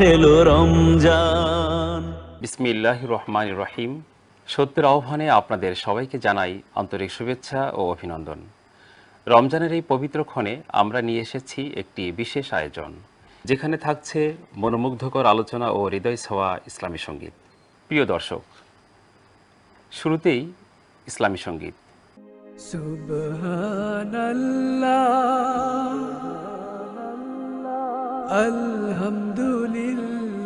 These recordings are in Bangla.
এলো রমজান। বিসমিল্লাহ রহমান রহিম। সত্যের আহ্বানে আপনাদের সবাইকে জানাই আন্তরিক শুভেচ্ছা ও অভিনন্দন। রমজানের এই পবিত্র ক্ষণে আমরা নিয়ে এসেছি একটি বিশেষ আয়োজন যেখানে থাকছে মনোমুগ্ধকর আলোচনা ও হৃদয় ছোঁয়া ইসলামী সংগীত। প্রিয় দর্শক শুরুতেই ইসলামী সংগীত।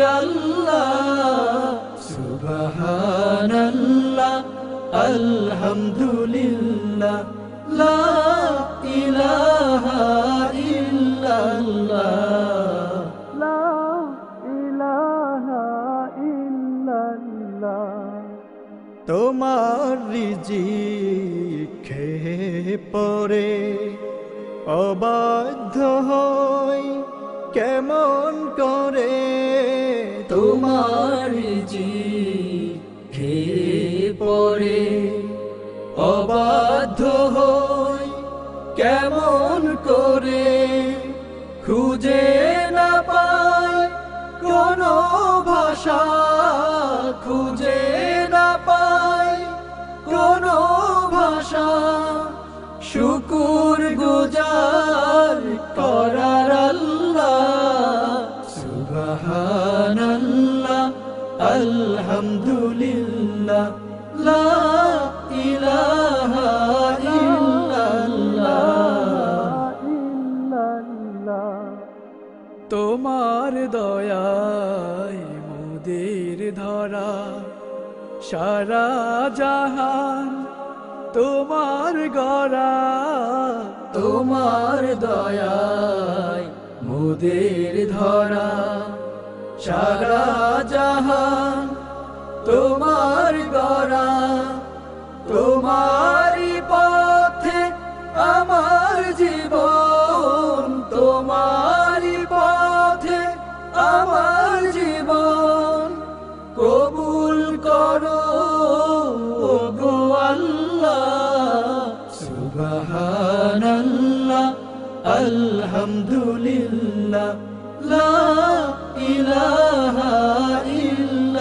আল্লাহ সুবহানাল্লাহ আলহামদুলিল্লাহ লা ইলাহা ইল্লাল্লাহ। লা ইলাহা ইল্লাল্লাহ। তোমার রিজিক খেয়ে পরে অবাধ্য হই রিজিক খেয়ে পরে অবাধ্য হই কেমন করে খুঁজে না পাই, কোনো ভাষা খুঁজে না পাই, কোনো ভাষা শুকুর গুজার লা ইলাহা ইল্লাল্লাহ। তোমার দয়ায় মোদের ধরা, সারা জাহান তোমার গড়া। তোমার দয়ায় মোদের ধরা, সারা জাহান তোমার গড়া, তোমারই পথে আমার জীবন, তোমারই পথে আমার জীবন। কবুল করো গো আল্লাহ, সুবহানাল্লাহ, আলহামদুলিল্লাহ ইলাহা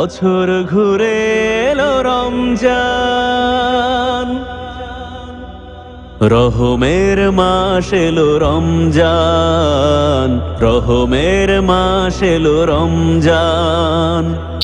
বছর ঘুরে এলো রমজান। রহমের মাস এলো রমজান। রহমের মাস এলো রমজান।